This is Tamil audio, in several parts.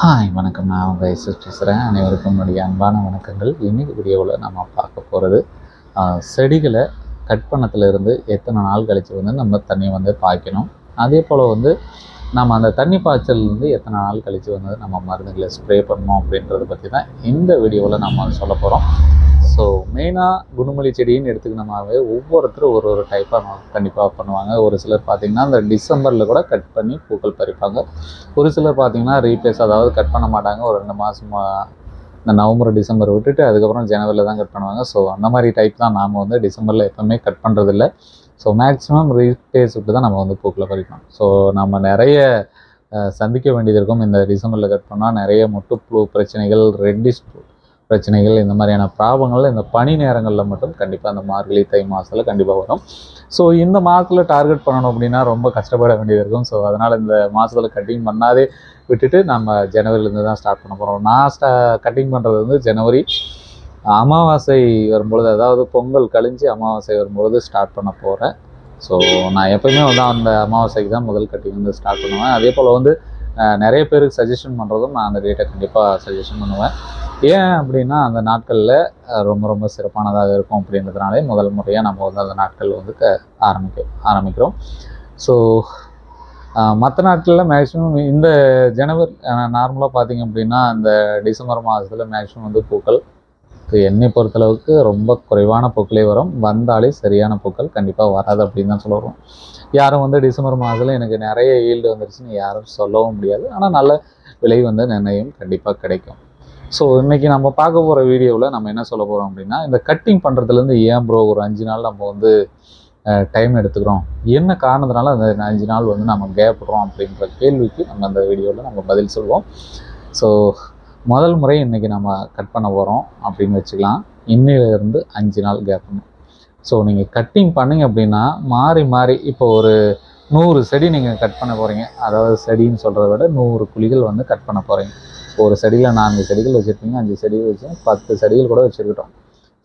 ஹாய் வணக்கம். நான் உங்கள் எஸ்எஸ் பேசுகிறேன் அனைவருக்கும் என்னுடைய அன்பான வணக்கங்கள். இன்னைக்கு வீடியோவில் நம்ம பார்க்க போகிறது செடிகளை கட் பண்ணத்துலேருந்து எத்தனை நாள் கழித்து வந்து நம்ம தண்ணி வந்து பாய்க்கணும். அதே போல் வந்து நம்ம அந்த தண்ணி பாய்ச்சல்லேருந்து எத்தனை நாள் கழித்து வந்து நம்ம மருந்துகளை ஸ்ப்ரே பண்ணணும் அப்படின்றத பற்றி தான் இந்த வீடியோவில் நம்ம சொல்ல போகிறோம் ஸோ மெயினாக குண்டுமல்லி செடின்னு எடுத்துக்கினோமாவே ஒவ்வொருத்தரும் ஒரு ஒரு டைப்பாக கண்டிப்பாக பண்ணுவாங்க. ஒரு சிலர் பார்த்திங்கன்னா அந்த டிசம்பரில் கூட கட் பண்ணி பூக்கள் பறிப்பாங்க. ஒரு சிலர் பார்த்தீங்கன்னா ரீப்ளேஸ் அதாவது கட் பண்ண மாட்டாங்க. ஒரு ரெண்டு மாதமாக இந்த நவம்பர் டிசம்பர் விட்டுட்டு அதுக்கப்புறம் ஜனவரியில் தான் கட் பண்ணுவாங்க. ஸோ அந்த மாதிரி டைப் தான் நாம் வந்து டிசம்பரில் எப்போவுமே கட் பண்ணுறதில்ல ஸோ மேக்ஸிமம் ரீப்ளேஸ் விட்டு தான் நம்ம வந்து பூக்களை பறிக்கணும் ஸோ நம்ம நிறைய சந்திக்க வேண்டியது இருக்கும். இந்த டிசம்பரில் கட் பண்ணால் நிறைய முட்டுப்புழு பிரச்சனைகள் ரெட்டிஷ் பிரச்சனைகள் இந்த மாதிரியான பிராபங்கள் இந்த பனி நேரங்களில் மட்டும் கண்டிப்பாக அந்த மார்கழி தை மாதத்தில் கண்டிப்பாக வரும். ஸோ இந்த மாதத்தில் டார்கெட் பண்ணணும் அப்படின்னா ரொம்ப கஷ்டப்பட வேண்டியது இருக்கும். ஸோ அதனால் இந்த மாதத்தில் கட்டிங் பண்ணாதே விட்டுட்டு நம்ம ஜனவரிலேருந்து தான் ஸ்டார்ட் பண்ண போகிறோம் நான் ஸ்டா கட்டிங் பண்ணுறது வந்து ஜனவரி அமாவாசை வரும்பொழுது அதாவது பொங்கல் கழிஞ்சு அமாவாசை வரும்பொழுது ஸ்டார்ட் பண்ண போகிறேன் ஸோ நான் எப்போயுமே வந்து அந்த அமாவாசைக்கு தான் முதல் கட்டிங் வந்து ஸ்டார்ட் பண்ணுவேன். அதே போல் வந்து நிறைய பேருக்கு சஜஷன் பண்ணுறதும் நான் அந்த டேட்டை கண்டிப்பாக சஜஷன் பண்ணுவேன். ஏன் அப்படின்னா அந்த நாட்களில் ரொம்ப ரொம்ப சிறப்பானதாக இருக்கும் அப்படின்றதுனாலே முதல் முறையாக நம்ம வந்து அந்த நாட்கள் வந்து க ஆரம்பிக்க ஆரம்பிக்கிறோம். ஸோ மற்ற நாட்களில் மேக்ஸிமம் இந்த ஜனவரி நார்மலாக பார்த்தீங்க அப்படின்னா இந்த டிசம்பர் மாதத்தில் மேக்ஸிமம் வந்து பூக்கள். என்னை பொறுத்தளவுக்கு ரொம்ப குறைவான பூக்களே வரும். வந்தாலே சரியான பூக்கள் கண்டிப்பாக வராது அப்படின்னு தான் சொல்லுவோம் யாரும் வந்து டிசம்பர் மாதத்தில் எனக்கு நிறைய ஈல்டு வந்துருச்சுன்னு யாரும் சொல்லவும் முடியாது. ஆனால் நல்ல விலை வந்து நிர்ணயம் கண்டிப்பாக கிடைக்கும். ஸோ இன்றைக்கி நம்ம பார்க்க போகிற வீடியோவில் நம்ம என்ன சொல்ல போகிறோம் அப்படின்னா இந்த கட்டிங் பண்ணுறதுலேருந்து ஏன் ப்ரோ ஒரு அஞ்சு நாள் நம்ம வந்து டைம் எடுத்துக்கிறோம்? என்ன காரணத்தினால அந்த அஞ்சு நாள் வந்து நம்ம கேப்படுறோம் அப்படின்ற கேள்விக்கு நம்ம அந்த வீடியோவில் நம்ம பதில் சொல்லுவோம் ஸோ முதல் முறை இன்றைக்கி நம்ம கட் பண்ண போகிறோம் அப்படின்னு வச்சுக்கலாம். இன்னிலிருந்து அஞ்சு நாள் கேப் ஸோ நீங்கள் கட்டிங் பண்ணுங்க அப்படின்னா மாறி மாறி இப்போ ஒரு நூறு செடி நீங்கள் கட் பண்ண போகிறீங்க அதாவது செடின்னு சொல்கிறத விட நூறு குழிகள் வந்து கட் பண்ண போகிறீங்க இப்போ ஒரு செடியில் நான்கு செடிகள் வச்சுருக்கீங்க அஞ்சு செடிகள் வச்சு பத்து செடிகள் கூட வச்சுருக்கட்டும்.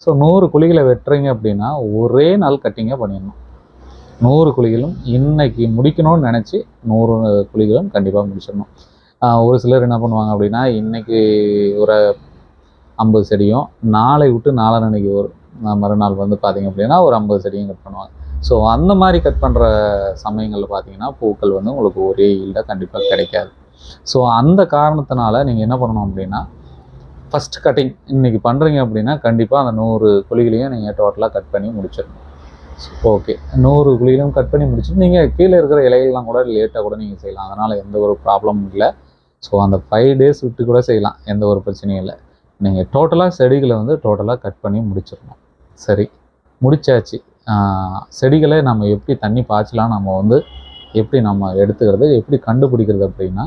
ஸோ நூறு குழிகளை வெட்டுறீங்க அப்படின்னா ஒரே நாள் கட்டிங்காக பண்ணிடணும். நூறு குழிகளும் இன்னைக்கு முடிக்கணும்னு நினச்சி நூறு குழிகளும் கண்டிப்பாக முடிச்சிடணும். ஒரு சிலர் என்ன பண்ணுவாங்க அப்படின்னா இன்னைக்கு ஒரு ஐம்பது செடியும் நாளை விட்டு நாளன்னைக்கு ஒரு மறுநாள் வந்து பார்த்தீங்க அப்படின்னா ஒரு ஐம்பது செடியும் கட் பண்ணுவாங்க. ஸோ அந்த மாதிரி கட் பண்ணுற சமயங்களில் பார்த்தீங்கன்னா பூக்கள் வந்து உங்களுக்கு ஒரே ஈல்டாக கண்டிப்பாக கிடைக்காது. ஸோ அந்த காரணத்தினால நீங்கள் என்ன பண்ணணும் அப்படின்னா ஃபஸ்ட் கட்டிங் இன்றைக்கி பண்ணுறீங்க அப்படின்னா கண்டிப்பாக அந்த நூறு குழிகளையும் நீங்கள் டோட்டலாக கட் பண்ணி முடிச்சிடணும். ஓகே நூறு குழிகளும் கட் பண்ணி முடிச்சுட்டு நீங்கள் கீழே இருக்கிற இலைகள்லாம் கூட லேட்டாக கூட நீங்கள் செய்யலாம். அதனால் எந்த ஒரு ப்ராப்ளமும் இல்லை. ஸோ அந்த ஃபைவ் டேஸ் விட்டு கூட செய்யலாம். எந்த ஒரு பிரச்சனையும் இல்லை. நீங்கள் டோட்டலாக செடிகளை வந்து டோட்டலாக கட் பண்ணி முடிச்சிடணும். சரி. முடிச்சாச்சு. செடிகளை நம்ம எப்படி தண்ணி பாய்ச்சலாம் நம்ம வந்து எப்படி நம்ம எடுத்துக்கிறது எப்படி கண்டுபிடிக்கிறது அப்படின்னா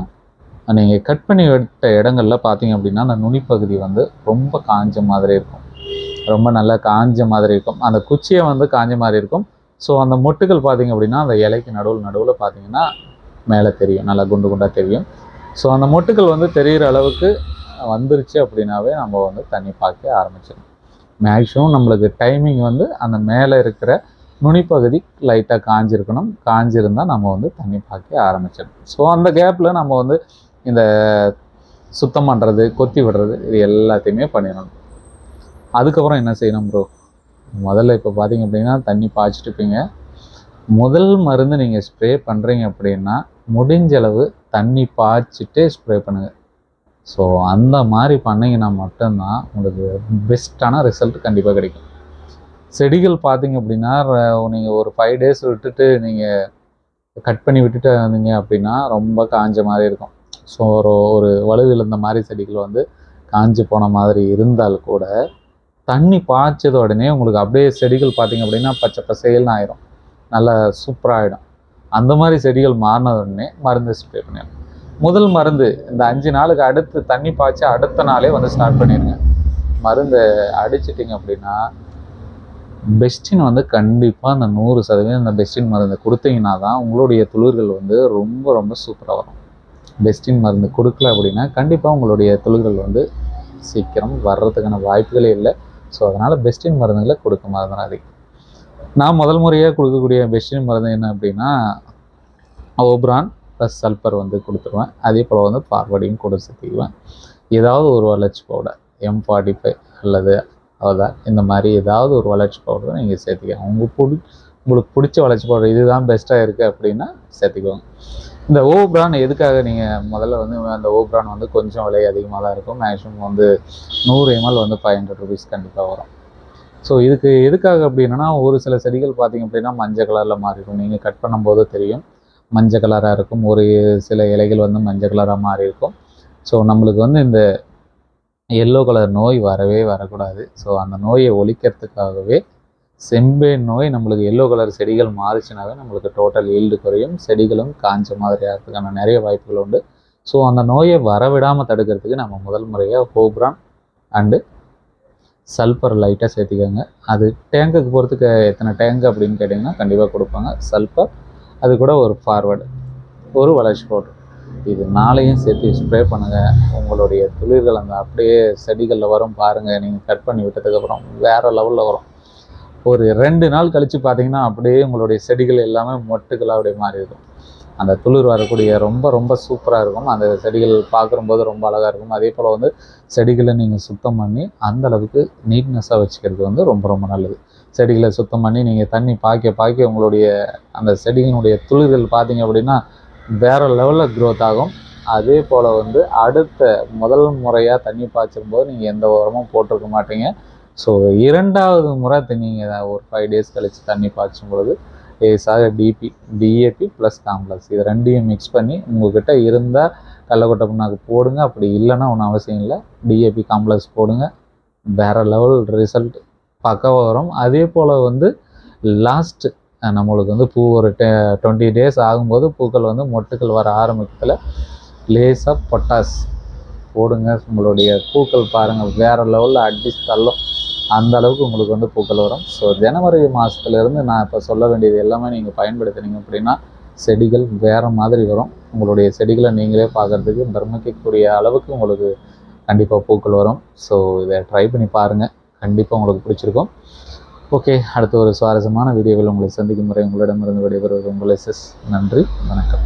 நீங்கள் கட் பண்ணி எடுத்த இடங்கள்ல பார்த்தீங்க அப்படின்னா அந்த நுனிப்பகுதி வந்து ரொம்ப காஞ்ச மாதிரி இருக்கும். ரொம்ப நல்லா காஞ்ச மாதிரி இருக்கும். அந்த குச்சியை வந்து காஞ்ச மாதிரி இருக்கும். ஸோ அந்த மொட்டுகள் பார்த்தீங்க அப்படின்னா அந்த இலைக்கு நடுவில் நடுவில் பார்த்தீங்கன்னா மேலே தெரியும். நல்லா குண்டு குண்டாக தெரியும். ஸோ அந்த மொட்டுகள் வந்து தெரிகிற அளவுக்கு வந்துருச்சு அப்படின்னாவே நம்ம வந்து தண்ணி பார்க்க ஆரம்பிச்சிடும் மேக்ஸிமம் நம்மளுக்கு டைமிங் வந்து அந்த மேலே இருக்கிற நுனிப்பகுதி லைட்டாக காஞ்சிருக்கணும். காஞ்சிருந்தால் நம்ம வந்து தண்ணி பார்க்க ஆரம்பிச்சிடும் ஸோ அந்த கேப்பில் நம்ம வந்து இந்த சுத்தம் பண்ணுறது கொத்தி விடுறது இது எல்லாத்தையுமே பண்ணிடணும். அதுக்கப்புறம் என்ன செய்யணும் ப்ரோ முதல்ல இப்போ பார்த்தீங்க அப்படின்னா தண்ணி பாய்ச்சிட்டு இருப்பீங்க. முதல் மருந்து நீங்கள் ஸ்ப்ரே பண்ணுறீங்க அப்படின்னா முடிஞ்ச அளவு தண்ணி பாய்ச்சிட்டே ஸ்ப்ரே பண்ணுங்கள் ஸோ அந்த மாதிரி பண்ணிங்கன்னா மட்டும்தான் உங்களுக்கு பெஸ்ட்டான ரிசல்ட் கண்டிப்பாக கிடைக்கும். செடிகள் பார்த்தீங்க அப்படின்னா நீங்கள் ஒரு ஃபைவ் டேஸ் விட்டுட்டு நீங்கள் கட் பண்ணி விட்டுட்டு வந்தீங்க அப்படின்னா ரொம்ப காஞ்ச மாதிரி இருக்கும். ஸோ ஒரு ஒரு வலுவிழந்த மாதிரி செடிகள் வந்து காஞ்சு போன மாதிரி இருந்தால் கூட தண்ணி பாய்ச்சத உடனே உங்களுக்கு அப்படியே செடிகள் பார்த்தீங்க அப்படின்னா பச்சை பசேல்னு ஆயிரும். நல்லா சூப்பராகிடும் அந்த மாதிரி செடிகள் மாறின உடனே மருந்து ஸ்ப்ரே பண்ணிடணும் முதல் மருந்து இந்த அஞ்சு நாளுக்கு அடுத்து தண்ணி பாய்ச்சி அடுத்த நாளே வந்து ஸ்டார்ட் பண்ணிடுங்க மருந்தை அடிச்சிட்டிங்க அப்படின்னா பெஸ்டின் வந்து கண்டிப்பாக அந்த நூறு சதவீதம் அந்த பெஸ்டின் மருந்தை கொடுத்தீங்கன்னா தான் உங்களுடைய துளிர்கள் வந்து ரொம்ப ரொம்ப சூப்பராக வரும். பெஸ்டின் மருந்து கொடுக்கல அப்படின்னா கண்டிப்பாக உங்களுடைய தொழுகள் வந்து சீக்கிரம் வர்றதுக்கான வாய்ப்புகளே இல்லை. ஸோ அதனால் பெஸ்டின் மருந்துகளை கொடுக்க மறந்துடாதீங்க. நான் முதல் முறையாக கொடுக்கக்கூடிய பெஸ்டின் மருந்து என்ன அப்படின்னா ஓப்ரான் ப்ளஸ் சல்பர் வந்து கொடுத்துருவேன். அதே போல் வந்து ஃபார்வர்டிங் கூட சேர்த்துக்குவேன். ஏதாவது ஒரு வளர்ச்சி பவுடர் எம் ஃபார்ட்டி ஃபைவ் அல்லது அதான் இந்த மாதிரி ஏதாவது ஒரு வளர்ச்சி பவுடரை நீங்கள் சேர்த்துக்கலாம். உங்கள் பிடி உங்களுக்கு பிடிச்ச வளர்ச்சி பவுடர் இதுதான் பெஸ்ட்டாக இருக்குது அப்படின்னா சேர்த்திக்கோங்க. இந்த ஓப்ரான் எதுக்காக நீங்கள் முதல்ல வந்து அந்த ஓப்ரான் வந்து கொஞ்சம் விலை அதிகமாக தான் இருக்கும். மேக்ஸிமம் வந்து நூறு எம்எல் வந்து ஃபைவ் ஹண்ட்ரட் ருபீஸ் கண்டிப்பாக வரும். ஸோ இதுக்கு எதுக்காக அப்படின்னா ஒரு சில செடிகள் பார்த்தீங்க அப்படின்னா மஞ்சள் கலரில் மாறிடும் நீங்கள் கட் பண்ணும்போது தெரியும். மஞ்சள் கலராக இருக்கும். ஒரு சில இலைகள் வந்து மஞ்சள் கலராக மாறி இருக்கும் ஸோ நம்மளுக்கு வந்து இந்த எல்லோ கலர் நோய் வரவே வரக்கூடாது. ஸோ அந்த நோயை ஒழிக்கிறதுக்காகவே செம்பேன் நோய் நம்மளுக்கு எல்லோ கலர் செடிகள் மாறிச்சுனாவே நம்மளுக்கு டோட்டல் ஈல்டு குறையும். செடிகளும் காஞ்ச மாதிரி ஆகிறதுக்கான நிறைய வாய்ப்புகள் உண்டு. ஸோ அந்த நோயை வரவிடாமல் தடுக்கிறதுக்கு நம்ம முதல் முறையாக ஹோப்ரான் அண்டு சல்ஃபர் லைட்டாக சேர்த்திக்கோங்க. அது டேங்குக்கு போகிறதுக்கு எத்தனை டேங்க் அப்படின்னு கேட்டிங்கன்னா கண்டிப்பாக கொடுப்பாங்க. சல்ஃபர் அது கூட ஒரு ஃபார்வர்டு ஒரு வளர்ச்சி பவுடர் இது நாளையும் சேர்த்து ஸ்ப்ரே பண்ணுங்கள் உங்களுடைய துளிர்கள் அந்த அப்படியே செடிகளில் வரும் பாருங்கள் நீங்கள் கட் பண்ணி விட்டதுக்கப்புறம் வேறு லெவலில் வரும். ஒரு ரெண்டு நாள் கழித்து பார்த்தீங்கன்னா அப்படியே உங்களுடைய செடிகள் எல்லாமே மொட்டுக்களாக அப்படியே மாறிடும். அந்த துளிர் வரக்கூடிய ரொம்ப ரொம்ப சூப்பராக இருக்கும். அந்த செடிகள் பார்க்கும்போது ரொம்ப அழகாக இருக்கும். அதே போல் வந்து செடிகளை நீங்கள் சுத்தம் பண்ணி அந்த அளவுக்கு நீட்னஸாக வச்சுக்கிறது வந்து ரொம்ப ரொம்ப நல்லது. செடிகளை சுத்தம் பண்ணி நீங்கள் தண்ணி பாய்க்க பாய்க்க உங்களுடைய அந்த செடிகளுடைய துளிர்கள் பார்த்தீங்க அப்படின்னா வேறு லெவலில் க்ரோத் ஆகும். அதே போல் வந்து அடுத்த முதல் முறையாக தண்ணி பாய்ச்சும் போது நீங்கள் எந்த உரமும் போட்டிருக்க மாட்டீங்க. ஸோ இரண்டாவது முறை நீங்கள் ஒரு ஃபைவ் டேஸ் கழித்து தண்ணி பாய்ச்சும் பொழுது லேசாக டிபி டிஏபி ப்ளஸ் காம்ப்ளெக்ஸ் இது ரெண்டையும் மிக்ஸ் பண்ணி உங்கள்கிட்ட இருந்தால் கள்ளக்கொட்டை புண்ணாக்கு போடுங்க. அப்படி இல்லைன்னா ஒன்றும் அவசியம் இல்லை. டிஏபி காம்ப்ளெக்ஸ் போடுங்க. வேறு லெவல் ரிசல்ட் பக்கவாக வரும். அதே போல் வந்து லாஸ்ட்டு நம்மளுக்கு வந்து பூ ஒரு டெ டுவெண்ட்டி டேஸ் ஆகும்போது பூக்கள் வந்து மொட்டுக்கள் வர ஆரம்பிக்கத்தில் லேசாக பொட்டாஸ் போடுங்க. உங்களுடைய பூக்கள் பாருங்கள் வேறு லெவலில் அடிச்சு தள்ளும். அந்த அளவுக்கு உங்களுக்கு வந்து பூக்கள் வரும். ஸோ ஜனவரி மாதத்துலேருந்து நான் இப்போ சொல்ல வேண்டியது எல்லாமே நீங்கள் பயன்படுத்தினீங்க அப்படின்னா செடிகள் வேறு மாதிரி வரும். உங்களுடைய செடிகளை நீங்களே பார்க்குறதுக்கு பிரமிக்கக்கூடிய அளவுக்கு உங்களுக்கு கண்டிப்பாக பூக்கள் வரும். ஸோ இதை ட்ரை பண்ணி பாருங்கள் கண்டிப்பாக உங்களுக்கு பிடிச்சிருக்கும். ஓகே அடுத்த ஒரு சுவாரஸ்யமான வீடியோவில் உங்களை சந்திக்கும் முறை உங்களிடமிருந்து விடைபெறுவது உங்களை சிஸ். நன்றி வணக்கம்.